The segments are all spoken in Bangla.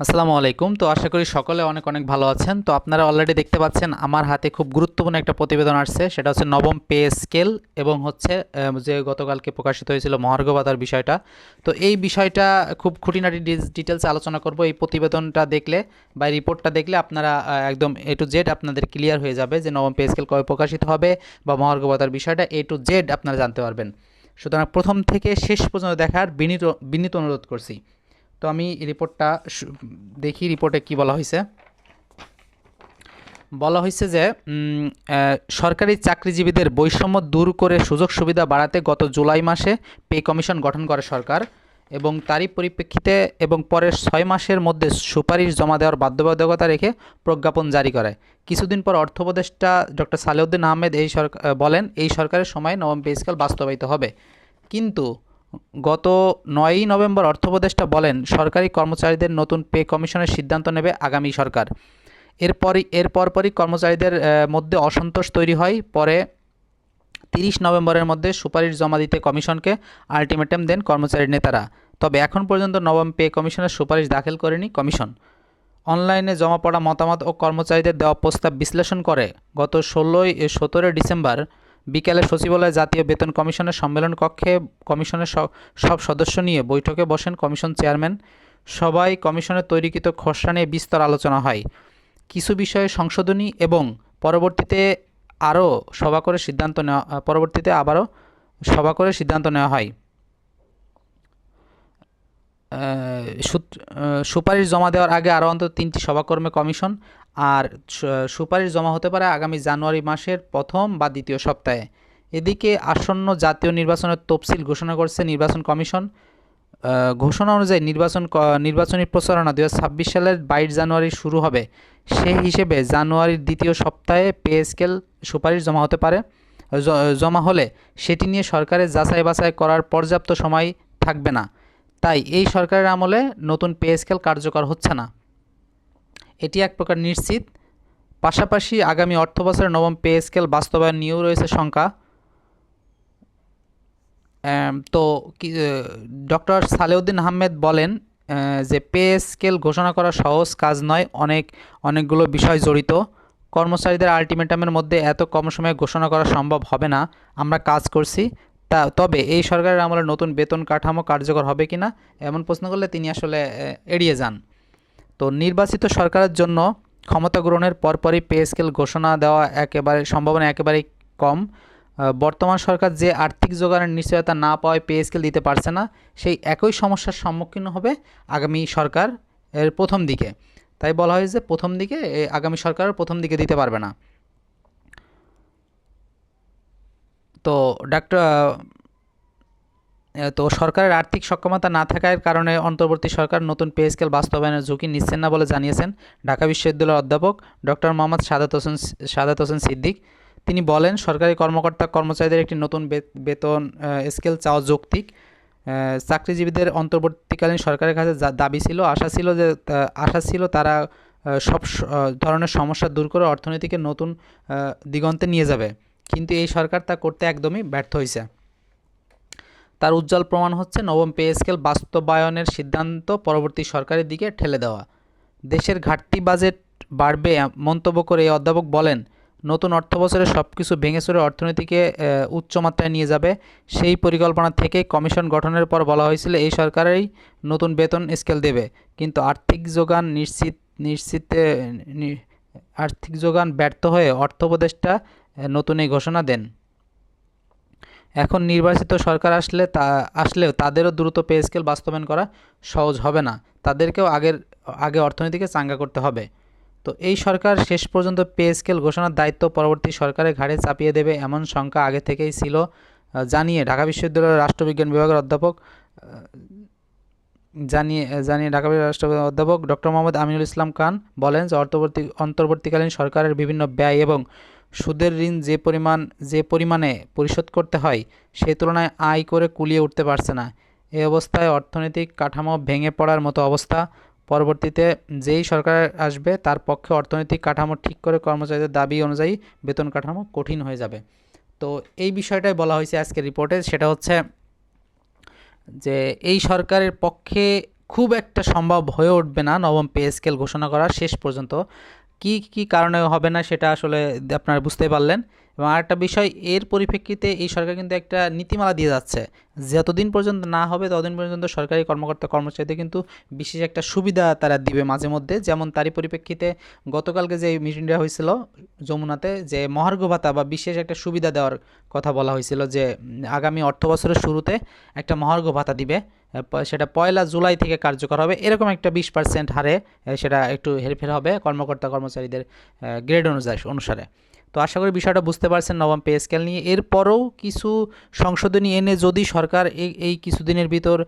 আসসালামু আলাইকুম। তো আশা করি সকলে অনেক অনেক ভালো আছেন। তো আপনারা অলরেডি দেখতে পাচ্ছেন, আমার হাতে খুব গুরুত্বপূর্ণ একটা প্রতিবেদন আসছে। সেটা হচ্ছে নবম পে স্কেল এবং হচ্ছে যে গতকালকে প্রকাশিত হয়েছিল মহার্ঘ ভাতার বিষয়টা। তো এই বিষয়টা খুব খুঁটিনাটি ডিটেলসে আলোচনা করব। এই প্রতিবেদনটা দেখলে বা রিপোর্টটা দেখলে আপনারা একদম এ টু জেড আপনাদের ক্লিয়ার হয়ে যাবে যে নবম পে স্কেল কবে প্রকাশিত হবে বা মহার্ঘ ভাতার বিষয়টা এ টু জেড আপনারা জানতে পারবেন। সুতরাং প্রথম থেকে শেষ পর্যন্ত দেখার বিনীত বিনীত অনুরোধ করছি। তো আমি রিপোর্টটা দেখি রিপোর্টে কি বলা হয়েছে বলা হয়েছে যে সরকারি চাকরিজীবীদের বৈষম্য দূর করে সুযোগ সুবিধা বাড়াতে গত জুলাই মাসে পে কমিশন গঠন করে সরকার এবং তারই পরিপ্রেক্ষিতে এবং পরের ছয় মাসের মধ্যে সুপারিশ জমা দেওয়ার বাধ্যবাধকতা রেখে প্রজ্ঞাপন জারি করে। কিছুদিন পর অর্থ উপদেষ্টা ডক্টর সালেউদ্দিন আহমেদ এই সরকার বলেন, এই সরকারের সময় নবম পে স্কেল বাস্তবায়িত হবে। কিন্তু গত নয়ই নভেম্বর অর্থ উপদেষ্টা বলেন, সরকারি কর্মচারীদের নতুন পে কমিশনের সিদ্ধান্ত নেবে আগামী সরকার। এরপরই এর পরপরই কর্মচারীদের মধ্যে অসন্তোষ তৈরি হয়। পরে তিরিশ নভেম্বরের মধ্যে সুপারিশ জমা দিতে কমিশনকে আলটিমেটাম দেন কর্মচারী নেতারা। তবে এখন পর্যন্ত নবম পে কমিশনের সুপারিশ দাখিল করেনি কমিশন। অনলাইনে জমা পড়া মতামত ও কর্মচারীদের দেওয়া প্রস্তাব বিশ্লেষণ করে গত ষোলোই সতেরোই ডিসেম্বর বিকেলে সচিবালয়ে জাতীয় বেতন কমিশনের সম্মেলন কক্ষে কমিশনের সব সদস্য নিয়ে বৈঠকে বসেন কমিশন চেয়ারম্যান। সবাই কমিশনের তৈরিকৃত খসড়া নিয়ে বিস্তর আলোচনা হয়। কিছু বিষয়ে সংশোধনী এবং পরবর্তীতে আরও সভা করে সিদ্ধান্ত নেওয়া পরবর্তীতে আবারও সভা করে সিদ্ধান্ত নেওয়া হয়। সুপারিশ জমা দেওয়ার আগে আরও অন্তত তিনটি সভাকর্মে কমিশন আর সুপারিশ জমা হতে পারে আগামী জানুয়ারি মাসের প্রথম বা দ্বিতীয় সপ্তাহে। এদিকে আসন্ন জাতীয় নির্বাচনের তফসিল ঘোষণা করছে নির্বাচন কমিশন। ঘোষণা অনুযায়ী নির্বাচন নির্বাচনী প্রচারণা দু সালের বাইশ জানুয়ারি শুরু হবে। সেই হিসেবে জানুয়ারির দ্বিতীয় সপ্তাহে পে স্কেল সুপারিশ জমা হতে পারে। জমা হলে সেটি নিয়ে সরকারের যাচাই বাছাই করার পর্যাপ্ত সময় থাকবে না। তাই এই সরকারের আমলে নতুন পে স্কেল কার্যকর হচ্ছে না। এটি এক প্রকার নিশ্চিত। পাশাপাশি আগামী অর্থ বছরের নবম পে স্কেল বাস্তবায়ন নিয়েও রয়েছে শঙ্কা। তো ডক্টর সালেউদ্দিন আহমেদ বলেন যে পে স্কেল ঘোষণা করা সহজ কাজ নয়, অনেক, অনেকগুলো বিষয় জড়িত। কর্মচারীদের আলটিমেটামের মধ্যে এত কম সময়ে ঘোষণা করা সম্ভব হবে না। আমরা কাজ করছি তা তবে এই সরকারের আমলে নতুন বেতন কাঠামো কার্যকর হবে কি না এমন প্রশ্ন করলে তিনি আসলে এড়িয়ে যান। তো নির্বাচিত সরকারের জন্য ক্ষমতা গ্রহণের পরপরই পে স্কেল ঘোষণা দেওয়া একেবারে, সম্ভাবনা একেবারেই কম। বর্তমান সরকার যে আর্থিক যোগানের নিশ্চয়তা না পাওয়ায় পে স্কেল দিতে পারছে না, সেই একই সমস্যার সম্মুখীন হবে আগামী সরকার এর প্রথম দিকে। তাই বলা হয় যে প্রথম দিকে আগামী সরকার প্রথম দিকে দিতে পারবে না। তো ডাক্তার তো সরকারের আর্থিক সক্ষমতা না থাকার কারণে অন্তর্বর্তী সরকার নতুন পে স্কেল বাস্তবায়নের ঝুঁকি নিচ্ছেন না বলে জানিয়েছেন ঢাকা বিশ্ববিদ্যালয়ের অধ্যাপক ডক্টর মোহাম্মদ সাদাত হোসেন সাদাত হোসেন সিদ্দিক। তিনি বলেন, সরকারি কর্মকর্তা কর্মচারীদের একটি নতুন বেতন স্কেল চাওয়া যৌক্তিক। চাকরিজীবীদের অন্তর্বর্তীকালীন সরকারের কাছে দাবি ছিল, আশা ছিল যে আশা ছিল তারা সব ধরনের সমস্যা দূর করে অর্থনীতিকে নতুন দিগন্তে নিয়ে যাবে। কিন্তু এই সরকার তা করতে একদমই ব্যর্থ হয়েছে তার উজ্জ্বল প্রমাণ হচ্ছে নবম পে স্কেল বাস্তবায়নের সিদ্ধান্ত পরবর্তী সরকারের দিকে ঠেলে দেওয়া। দেশের ঘাটতি বাজেট বাড়বে মন্তব্য করে এই অধ্যাপক বলেন, নতুন অর্থবছরে সব কিছু ভেঙে চুরে অর্থনীতিকে উচ্চমাত্রায় নিয়ে যাবে। সেই পরিকল্পনা থেকে কমিশন গঠনের পর বলা হয়েছিল এই সরকারেই নতুন বেতন স্কেল দেবে। কিন্তু আর্থিক যোগান নিশ্চিত নিশ্চিত আর্থিক যোগান ব্যর্থ হয়ে অর্থ উপদেষ্টা নতুন এই ঘোষণা দেন। এখন নির্বাচিত সরকার আসলে তা, আসলেও তাদেরও দ্রুত পে স্কেল বাস্তবায়ন করা সহজ হবে না। তাদেরকেও আগের, আগে অর্থনীতিকে চাঙ্গা করতে হবে। তো এই সরকার শেষ পর্যন্ত পে স্কেল ঘোষণার দায়িত্ব পরবর্তী সরকারের ঘাড়ে চাপিয়ে দেবে এমন শঙ্কা আগে থেকেই ছিল। জানিয়ে ঢাকা বিশ্ববিদ্যালয়ের রাষ্ট্রবিজ্ঞান বিভাগের অধ্যাপক জানিয়ে জানিয়ে ঢাকা বিশ্ববিদ্যালয়ের অধ্যাপক ডক্টর মোহাম্মদ আমিনুল ইসলাম খান বলেন যে অন্তর্বর্তী অন্তর্বর্তীকালীন সরকারের বিভিন্ন ব্যয় এবং সুদের ঋণ যে পরিমাণ, যে পরিমাণে পরিশোধ করতে হয় সেই তুলনায় আয় করে কুলিয়ে উঠতে পারছে না। এ অবস্থায় অর্থনৈতিক কাঠামো ভেঙে পড়ার মতো অবস্থা। পরবর্তীতে যেই সরকার আসবে, তার পক্ষে অর্থনৈতিক কাঠামো ঠিক করে কর্মচারীদের দাবি অনুযায়ী বেতন কাঠামো কঠিন হয়ে যাবে। তো এই বিষয়টাই বলা হয়েছে আজকের রিপোর্টে। সেটা হচ্ছে যে, এই সরকারের পক্ষে খুব একটা সম্ভব হয়ে উঠবে না নবম পে স্কেল ঘোষণা করা শেষ পর্যন্ত। কি কি কারণে হবে না সেটা আসলে আপনারা বুঝতে পারলেন। এবং আরেকটা বিষয়, এর পরিপ্রেক্ষিতে এই সরকার কিন্তু একটা নীতিমালা দিয়ে যাচ্ছে। যতদিন পর্যন্ত না হবে, ততদিন পর্যন্ত সরকারি কর্মকর্তা, কর্মচারীদের কিন্তু বিশেষ একটা সুবিধা তারা দিবে মাঝে মধ্যে। যেমন তারই পরিপ্রেক্ষিতে গতকালকে যে মিটিংটা হয়েছিল যমুনাতে, যে মহার্ঘ ভাতা বা বিশেষ একটা সুবিধা দেওয়ার কথা বলা হয়েছিল যে আগামী অর্থ বছরের শুরুতে একটা মহার্ঘ ভাতা দিবে। সেটা পয়লা জুলাই থেকে কার্যকর হবে। এরকম একটা বিশ পার্সেন্ট হারে সেটা একটু হেরফের হবে কর্মকর্তা কর্মচারীদের গ্রেড অনুযায়ী, অনুসারে। তো আশা করি বিষয়টা বুঝতে পারছেন নবম পে স্কেল নিয়ে। এরপরও কিছু সংশোধনী এনে যদি সরকার এই এই কিছুদিনের ভিতর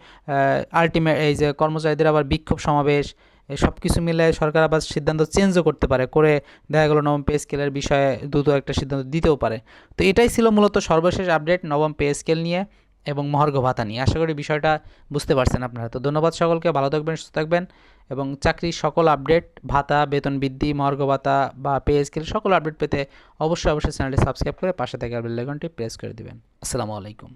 আলটিমেট এই যে কর্মচারীদের আবার বিক্ষোভ সমাবেশ সব কিছু মিলে সরকার আবার সিদ্ধান্ত চেঞ্জও করতে পারে, করে দেখা গেলো নবম পে স্কেলের বিষয়ে দ্রুত একটা সিদ্ধান্ত দিতেও পারে। তো এটাই ছিল মূলত সর্বশেষ আপডেট নবম পে স্কেল নিয়ে। এবং মহার্ঘ ভাতা নিয়ে। আশা করি বিষয়টা বুঝতে পারছেন আপনারা। তো ধন্যবাদ সকলকে, ভালো থাকবেন, সুস্থ থাকবেন এবং চাকরির সকল আপডেট, ভাতা, বেতন বৃদ্ধি, মহার্ঘ ভাতা বা পে স্কেল সকল আপডেট পেতে অবশ্যই অবশ্যই চ্যানেলটি সাবস্ক্রাইব করে পাশে থাকা বেল প্রেস করে দিবেন। আসসালামু আলাইকুম।